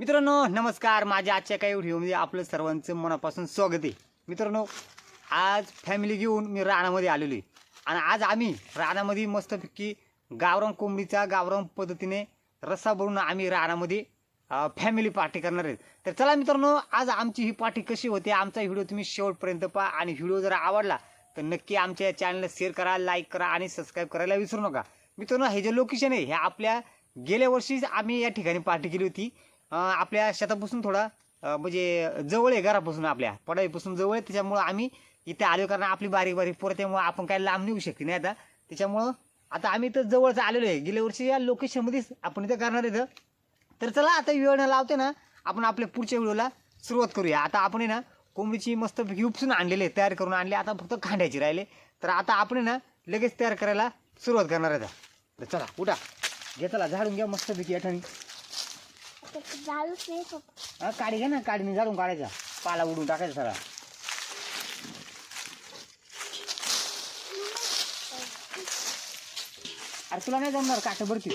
मित्रांनो नमस्कार. माझ्या आजच्या काही व्हिडिओमध्ये आपलं सर्वांचं मनापासून स्वागत आहे. मित्रांनो आज फॅमिली घेऊन मी रानामध्ये आलेलो आहे. आणि आज आम्ही रानामध्ये मस्तपैकी गावरान कोंबडीचा गावरान पद्धतीने रस्सा भरून आम्ही रानामध्ये फॅमिली पार्टी करणार आहेत तर चला मित्रांनो आज आमची ही पार्टी कशी होते आमचा व्हिडिओ तुम्ही शेवटपर्यंत पहा. आणि व्हिडिओ जर आवडला तर नक्की आमच्या चॅनलला शेअर करा लाईक करा आणि सबस्क्राईब करायला विसरू नका. मित्रांनो हे जे लोकेशन आहे हे आपल्या गेल्या वर्षीच आम्ही या ठिकाणी पार्टी केली होती. आपल्या शेतापासून थोडा म्हणजे जवळ आहे घरापासून आपल्या पडाईपासून जवळ आहे. त्याच्यामुळं आम्ही इथे आलो कारण आपली बारीक बारीक पोरं त्यामुळं आपण काय लांब नेऊ शकते नाही आता. त्याच्यामुळं आता आम्ही तर जवळच आलेलो आहे. गेल्या वर्षी या लोकेशनमध्येच आपण इथं करणार आहे इथं. तर चला आता वेळ न लावते ना आपण आपल्या पुढच्या व्हिडिओला सुरुवात करूया. आता आपण आहे ना कोंबडीची मस्त उपसून आणलेले तयार करून आणले. आता फक्त खांड्याची राहिले. तर आता आपण आहे ना लगेच तयार करायला सुरुवात करणार आहे तर चला उठा. घे चला झाडून घ्या मस्तपैकी या ठिकाणी काढी काडी घे ना काडीने झाडून काढायचा. पाला उडून टाकायचा सगळा. अरे तुला नाही जमणार काट भरती?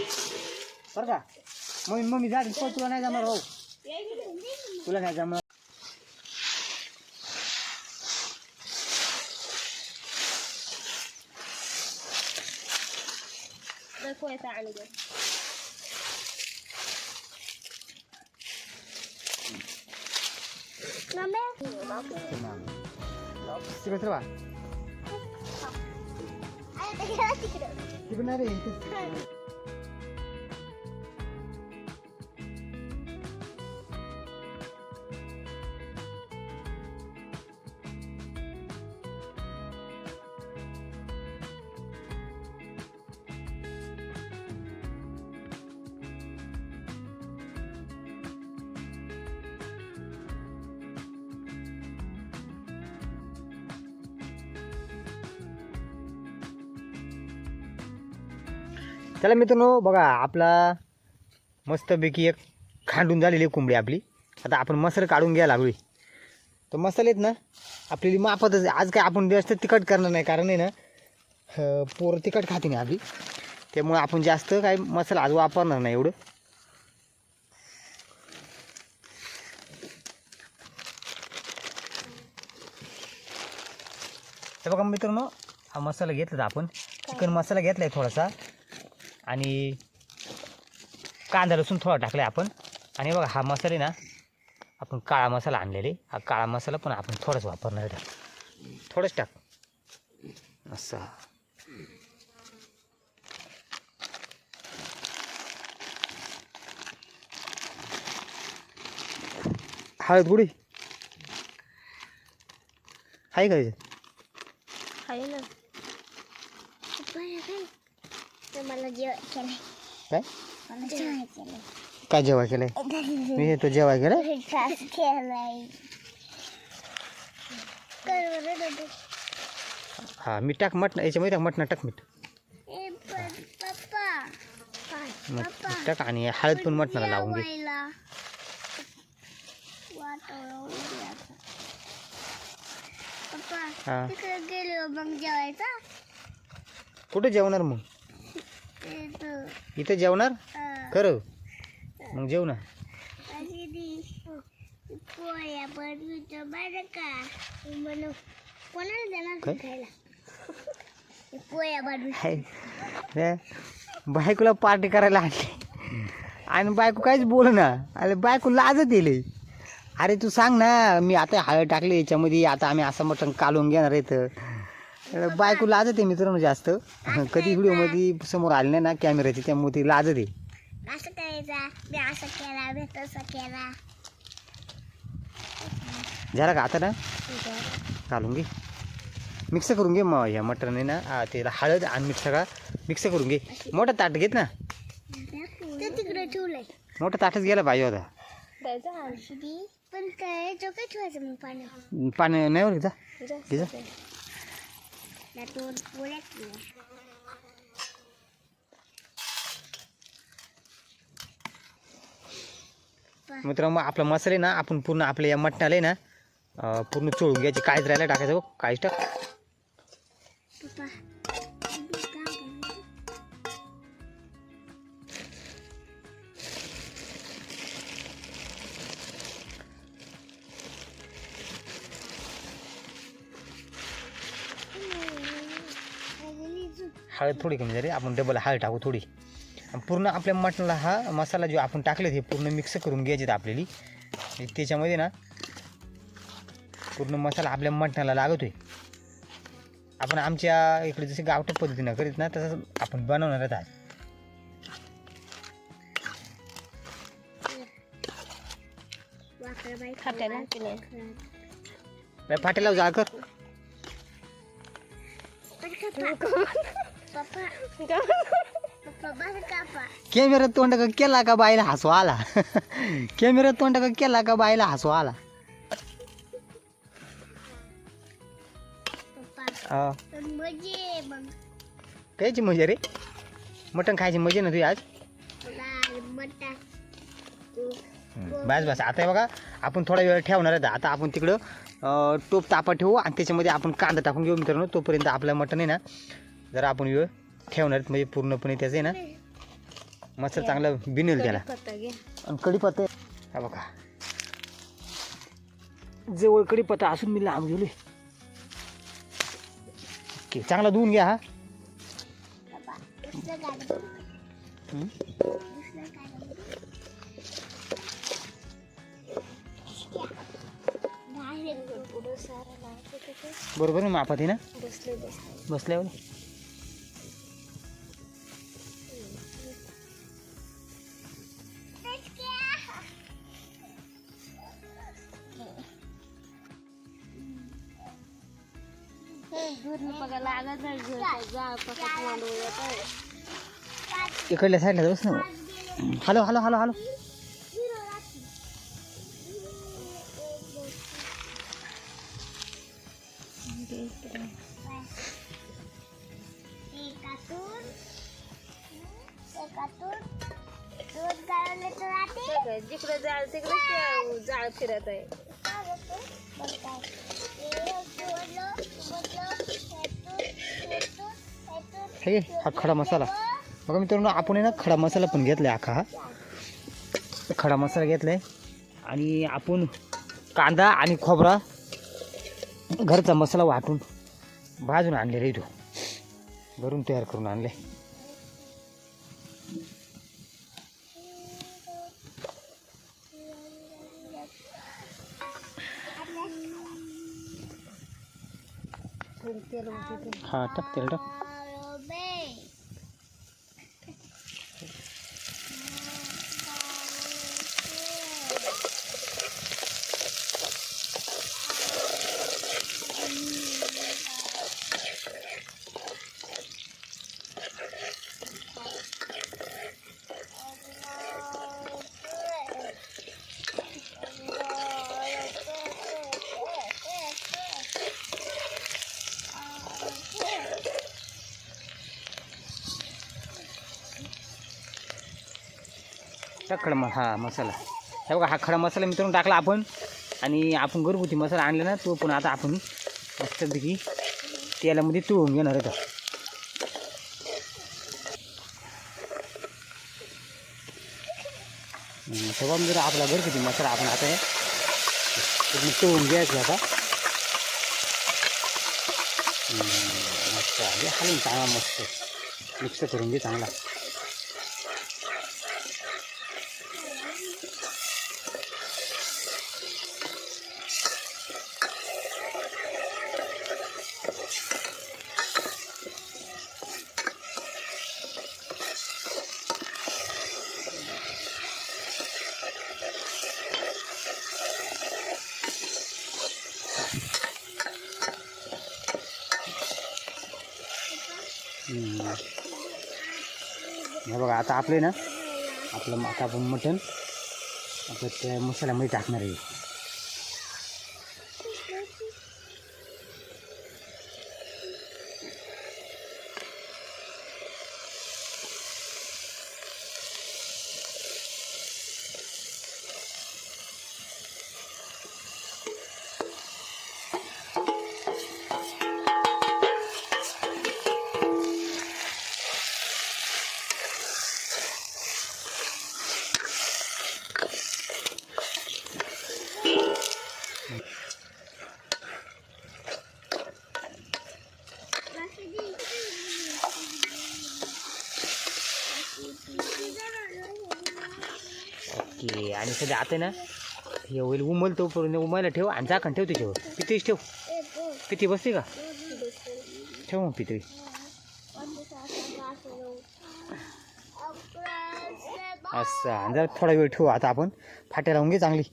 बर का? मम्मी मम्मी झाड तुला नाही जमणार हो. तुला नाही जमणार. Senam. Tiba tiba. Ayo tiba nari. चला मित्रांनो बघा आपला मस्तपैकी एक खांडून झालेली आहे कोंबडी आपली. आता आपण मसर काढून घ्यायला लागली तर मसाले आहेत ना आपली माफतच आज काय आपण जास्त तिखट करणार नाही कारण आहे ना पोरं तिखट खाते नाही आपली त्यामुळे आपण जास्त काय मसाला आज वापरणार नाही एवढं. तर बघा मित्रांनो हा मसाला घेतला आपण. चिकन मसाला घेतला आहे थोडासा. आणि कांदा लसूण थोडा टाकला आपण. आणि बघा हा मसाले ना आपण काळा मसाला आणलेले हा काळा मसाला पण आपण थोडाच वापरणार टाक थोडंच टाक. असं. हळद गुडी. आहे का याच्यात? आहे ना पप्पा हे काय तर मला जेवण केलंय. काय? मला केलंय. काय जेवाय केलंय? मी हे तो जेवाय केलंय? खास केलंय? कर बरं दादू. हा मीठ टाक मटण याच्यामध्ये टाक मटणं टाक मीठ. ए पण पप्पा. काय? मग पप्पा. मीठ टाक आणि हळद पण मटणाला लावून घे. जेवायला. पप्पा हा. तिकडे गेलो मग जेवायचा? कुठे जेवणार मग? इथं जेवणार? खरं? मग जेव ना. पोळ्या बनवतो बरं का? कोणाला देणार खायला? पोळ्या बायकोला पार्टी करायला आणली. आणि बायको काहीच बोल ना. अरे बायको लाजत येईल. अरे तू सांग ना मी आता हळद टाकली याच्यामध्ये आता आम्ही असं मटण कालवून घेणार आहे तर बायको लाजत मित्रांनो जास्त. कधी व्हिडिओमध्ये समोर आले नाही ना कॅमेऱ्याची त्यामुळे ती लाजत. असं करायचा. मी असं केला मी तसं केला. झाला का आता ना? घालून घे. मिक्स करून घे मग ह्या मटण ना. आ, त्याला हळद आणि मीठ सगळा मिक्स करून घे. मोठा ताट घेत ना. ते तिकडे ठेवलंय. मोठा ताटच गेला पाहिजे होता पण काय तो काय ठेवायचं मग पाणी. पाणी नाही बरं जा घे जा. पोळ्या केल्या मित्रांनो मग आपला मसाले ना आपण पूर्ण आपल्या या मटणाला ना पूर्ण चोळून घ्यायचे. काहीच राहायला टाकायचं हो. काहीच टाक. हळद थोडी कमी झाली. आपण डबल हळद टाकू थोडी. आणि पूर्ण आपल्या मटणाला हा मसाला जो आपण टाकले हे पूर्ण मिक्स करून घ्यायचे आपल्याला. त्याच्यामध्ये ना पूर्ण मसाला आपल्या मटणाला लागतोय. आपण आमच्या इकडे जसे गावठी पद्धतीनं करीत ना तसं आपण बनवणार आहेत आज. फाटेला जाळ कर. कॅमेऱ्यात तोंड का केला का बाईला हसू आला कॅमेऱ्यात तोंड का केला का बाईला हसू आला हा. पण मजे मग कायची मजा रे मटण खायची मजा ना तुझी आज बस बस आता हे बघा आपण थोडा वेळ ठेवणार आहे आता आपण तिकडं टोप तापा ठेवू आणि त्याच्यामध्ये आपण कांदा टाकून घेऊ मित्रांनो तोपर्यंत आपलं मटण आहे ना जरा आपण वेळ ठेवणार म्हणजे पूर्णपणे त्याचं आहे ना. मस्त चांगलं बिनेल त्याला आणि कढीपत्ता हा बघा. जवळ कढीपत्ता असून मी लांब गेलोय. ओके चांगला धुवून घ्या हा. बरोबर ना मापात आहे ना? बसले बसले बसल्यावर. इकडल्या साईडला बस ना. Hello hello hello hello. जिकडे जाळ तिकडे जाळ फिरत आहे. हे हा खडा मसाला. बघा मित्रांनो आपण आहे ना खडा मसाला पण घेतलाय आखा हा. खडा मसाला घेतलाय. आणि आपण कांदा आणि खोबरा घरचा मसाला वाटून भाजून आणलेला रे तो. घरून तयार करून आणले हां टाक तेल टाक बे टाक खडा हा मसाला. हे बघा हा खडा मसाला मित्रांनो टाकला आपण. आणि आपण घरगुती मसाला आणला ना तो पण आता आपण मस्तपैकी तेलामध्ये तळून घेणार आहे तेव्हा जर आपला घरगुती मसाला आपण आता हे पूर्ण तळून घ्यायचं आता. मस्त हे हालून चांगला मस्त. मिक्स करून घे चांगला. हे आता आपले ना. आपलं आता आपण मटण. आपलं त्या मसाल्यामध्ये टाकणार आहे. आणि सध्या आता ना हे होईल उमल तोपर्यंत उमायला ठेव आणि झाकण ठेव त्याच्यावर पितळीच ठेव. पिती बसते का? ठेव मग पितळी. असं आणि जरा थोडा वेळ ठेवू आता आपण. फाट्या लावून घे चांगली.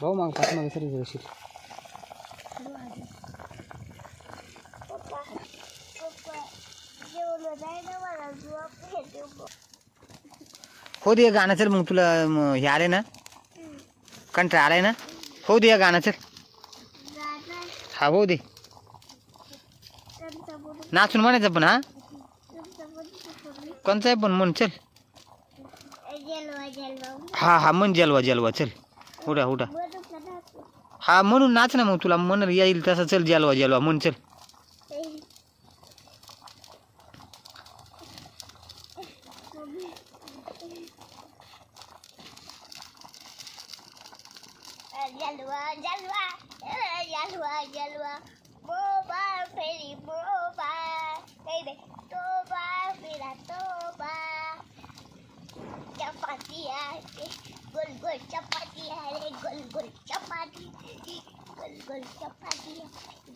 भाऊ मग पाठ मागे सरी जराशी हो दे गाणं चल मग तुला हे आले ना? कंटाळा आलाय ना? हो दे गाणं चल. हा हो दे. नाचून म्हणायचं पण हा? कोणचं आहे पण म्हण चल. हा हा म्हण जलवा जलवा चल. उडा उडा. हा म्हणून नाच ना मग तुला. म्हण येईल तसं चल जलवा जलवा. म्हण चल. जलवा जलवा. जलवा जलवा. मोबाईल गोल गोल चपाती आहे गोल गोल चपाती गोल गोल चपाती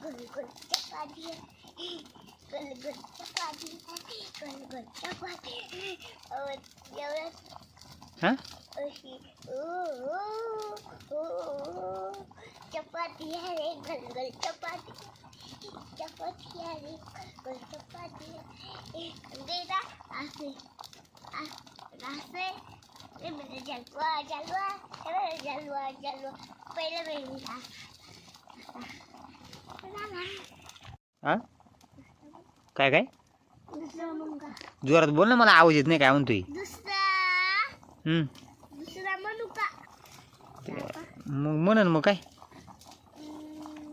गोल गोल चपाती गोल गोल चपाती गोल गोल चपाती और एवढं हा? चपाती आहे रे गोल गोल चपाती चपाती आहे रे गोल चपाती देना असे असे मेरे जलवा जलवा रे जलवा जलवा पहिले मेरी हा काय काय दुसरा मुलगा जोरात बोल ना मला आवाज येत नाही काय म्हणतोय दुसरा हम्म. दुसरा म्हणू का ते- मग म्हणन मग काय हम्म.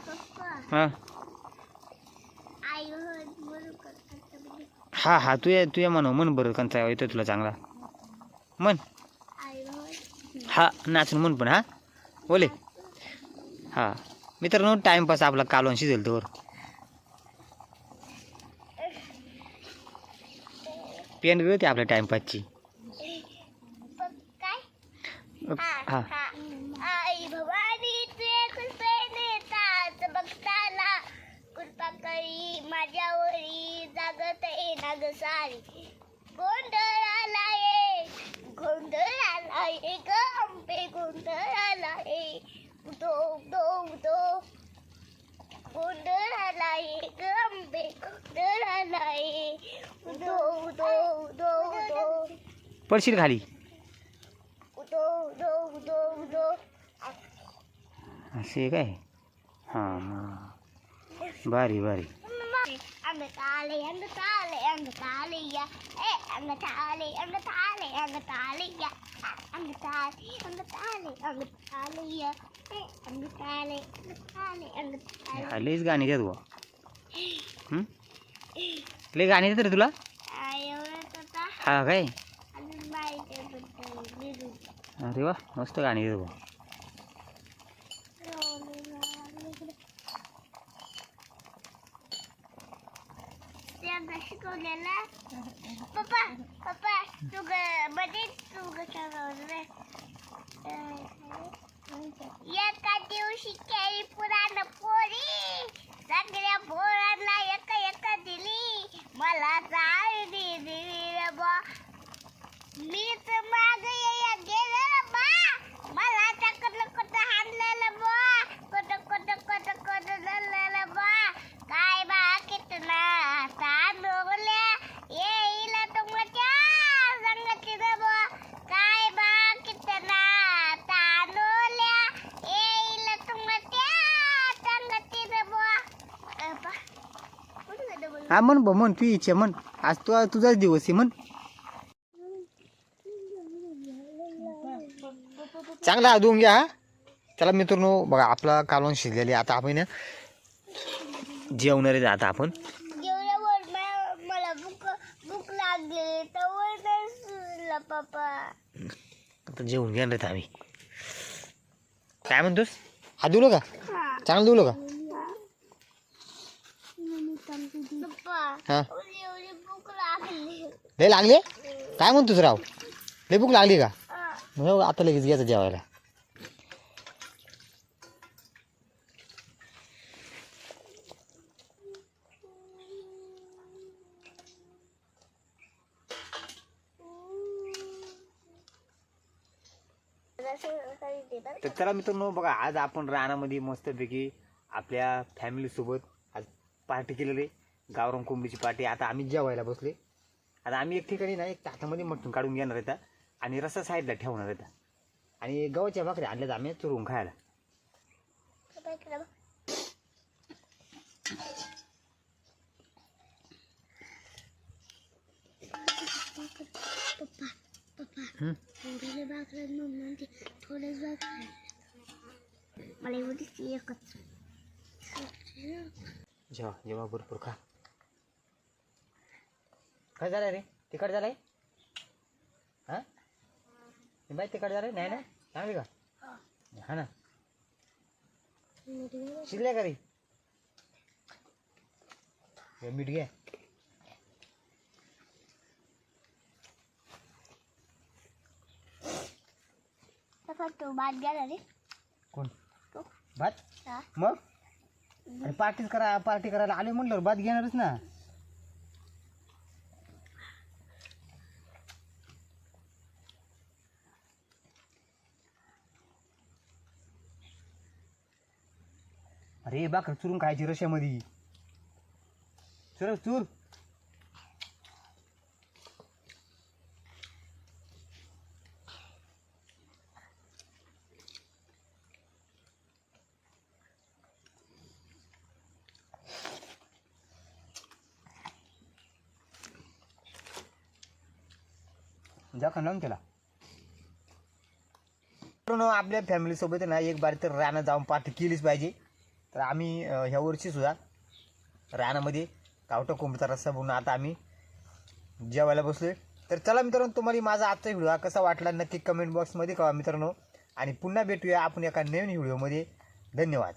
पप्पा हा आई म्हणू का कसं हा हा तू ये तू ये म्हणू म्हण बरं कंचा येतो तुला चांगला. म्हण. हा नाचून म्हण पण हा. बोले. हा. मित्रांनो टाईमपास आपला कालवण शिजेल तोवर. पेन गळते आपल्या टाईमपासची हा. नाग सारी. गोंधळाला ये. गोंधळाला ये ग आंबे गोंधळाला ये. उदो उदो उदो गोंधळाला ये ग आंबे गोंधळाला ये. उदो उदो उदो उदो पडशील खाली. उदो उदो उदो उदो असे काय? हां मग भारी भारी. अंगताले अंगताले अंगताले या ए अंगताले अंगताले अंगताले या अंगताले अंगताले अंगताले या ए अंगताले अंगताले अंगताले हा लईच गाणी देत बुवा हं? लई गाणी देत रे तुला एवढंच आता हा काय अजून माहिती बद्दल विरू अरे वा मस्त गाणी देत बुवा त्यांना शिकवलेला पप्पा पप्पा तू ग मध्ये तू ग रे एका दिवशी केळी पुराण पोरी सगळ्या पोरांना एका एका दिली मला चाळ दिली रे बा मीच माग या गेलेलं बा मला टाकलं कुठं हाणलेलं बा कुठं कुठं कुठं कुठं झालेलं बा काय बा कितना तांदूळल्या येईल तुमच्या संगतीनं बा काय बा कितना तांदूळल्या येईल तुमच्या संगतीनं बा अ, बा कुठं गेलं बोल हा म्हण बा म्हण तू इच्छा म्हण. आज तू तुझाच दिवस आहे म्हण. चांगला धुवून घ्या हा. चला मित्रांनो बघा आपला कालवण शिजलेली आता आपण ना जेवणार आहे आता आपण. जेवल्यावर मा- मला भूक भूक लागली तर नाही सुचलं पप्पा. आता जेवून घेणार आहेत आम्ही. काय म्हणतोस? हा दिलो का? चांगलं दिलो का? हा. लय लागले? काय म्हणतोस राव? लय भूक लागली का? मग आता लगेच घ्यायचं जेवायला. तर चला मित्रांनो बघा आज आपण रानामध्ये मस्तपैकी आपल्या फॅमिलीसोबत पार्टी केलेली आहे. गावरान कोंबडीची पार्टी. आता आम्ही जेवायला बसले आता आम्ही एक ठिकाणी ना एक ताटामध्ये मटण काढून घेणार आहेत आणि रस्सा साईडला ठेवणार आहेत आणि गव्हाच्या भाकरी आणल्यात आम्ही चुरून खायला. मला एवढीच एकच जेवा जेवा भरपूर खा. काय झालं रे? तिकट झालंय? हा? बाई तिकट झालंय? नाही ना? चांगली का? हा ना. शिजल्या का रे? हे मीठ घे. पप्पा तू भात घ्या रे. कोण? तू. भात? हा. मग? अरे पार्टीच करा पार्टी करायला आले म्हणलं बाद घेणारच ना. अरे बाकर चुरून खायची रश्यामध्ये. चुर चूर. जा का लावून त्याला मित्रांनो, आपल्या फॅमिलीसोबत ना एक बार तर रानात जाऊन पार्टी केलीच पाहिजे. तर आम्ही ह्या वर्षी सुद्धा रानामध्ये गावठा कोंबडीचा रस्सा बनवून आता आम्ही जेवायला बसलोय. तर चला मित्रांनो तुम्हाला माझा आजचा व्हिडिओ कसा वाटला नक्की कमेंट बॉक्समध्ये कळवा मित्रांनो. आणि पुन्हा भेटूया आपण एका नवीन व्हिडिओमध्ये. धन्यवाद.